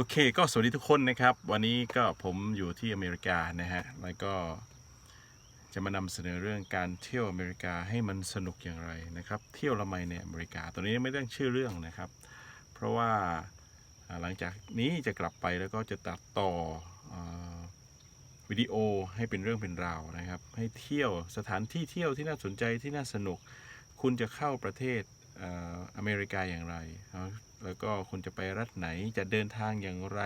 โอเค ก็สวัสดีทุกคนนะครับ วันนี้ก็ผมอยู่ที่อเมริกานะฮะ แล้วก็จะมานำเสนอเรื่องการเที่ยวอเมริกาให้มันสนุกอย่างไรนะครับ เที่ยวละไมในอเมริกาตอนนี้ไม่ต้องชื่อเรื่องนะครับ เพราะว่าหลังจากนี้จะกลับไปแล้วก็จะตัดต่ออวิดีโอให้เป็นเรื่องเป็นราวนะครับ ให้เที่ยวสถานที่เที่ยวที่น่าสนใจที่น่าสนุก คุณจะเข้าประเทศ อเมริกาอย่างไร แล้วก็คุณจะไปรัฐไหนจะเดินทางอย่างไร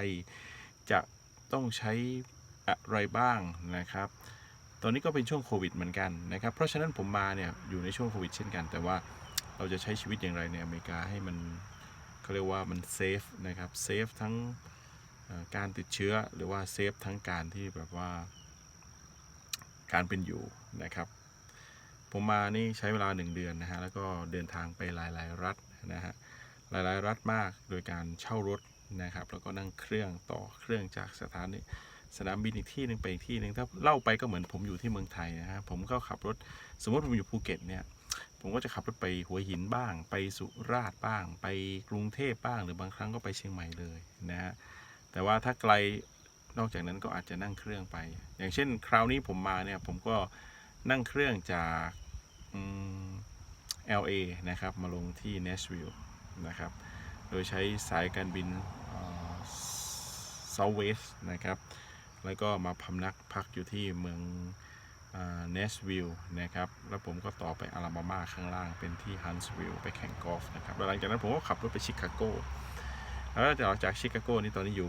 จะต้องใช้อะไรบ้างนะครับ ตอนนี้ก็เป็นช่วงโควิดเหมือนกันนะครับ เพราะฉะนั้นผมมาเนี่ยอยู่ในช่วงโควิดเช่นกัน แต่ว่าเราจะใช้ชีวิตอย่างไรในอเมริกาให้มันเขาเรียกว่ามันเซฟนะครับ เซฟทั้งการติดเชื้อหรือว่าเซฟทั้งการที่แบบว่าการเป็นอยู่นะครับ ผมมานี่ใช้เวลาหนึ่งเดือนนะฮะแล้วก็เดินทางไปหลาย ๆ รัฐนะฮะหลาย ๆ รัฐมากโดยการเช่ารถนะครับ แล้วก็นั่งเครื่องต่อเครื่องจากสถานีสนามบินอีกที่หนึ่งไปอีกที่หนึ่งถ้าเล่าไปก็เหมือนผมอยู่ที่เมืองไทยนะฮะผมก็ขับรถสมมติผมอยู่ภูเก็ตเนี่ยผมก็จะขับรถไปหัวหินบ้าง ไปสุราษฎร์บ้าง ไปกรุงเทพบ้าง หรือบางครั้งก็ไปเชียงใหม่เลยนะฮะแต่ว่าถ้าไกลนอกจากนั้นก็อาจจะนั่งเครื่องไป อย่างเช่น คราวนี้ผมมาเนี่ยผมก็นั่งเครื่องจาก LA นะครับมาลงที่ Nashville นะครับ โดยใช้สายการบินเอ่อ Southwest นะครับ แล้วก็มาพำนักพักอยู่ที่เมืองเนสวิลล์นะครับ แล้วผมก็ต่อไปอลาบามาข้างล่างเป็นที่ฮันส์วิลล์ไปแข่งกอล์ฟนะครับหลังจากนั้นผมก็ขับรถไปชิคาโก แล้วจากจากชิคาโกนี่ตอนนี้อยู่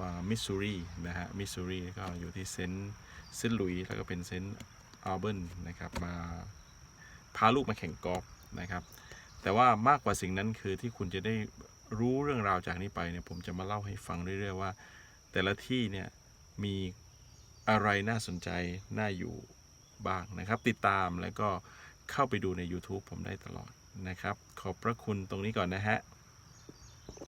มามิสซูรีนะฮะ มิสซูรีก็อยู่ที่เซนต์เซนต์ลุยแล้วก็เป็นเซนต์อัลเบิร์นนะครับ มาาลูกมาแข่งกอล์ฟนะครับ แต่ว่ามากกว่าสิ่งนั้นคือที่คุณจะได้รู้เรื่องราวจากนี้ไปเนี่ยผมจะมาเล่าให้ฟังเรื่อยๆว่า แต่ละที่เนี่ยมีอะไรน่าสนใจน่าอยู่บ้างนะครับ ติดตามแล้วก็เข้าไปดูใน YouTube ผมได้ตลอดนะครับ ขอบพระคุณตรงนี้ก่อนนะฮะ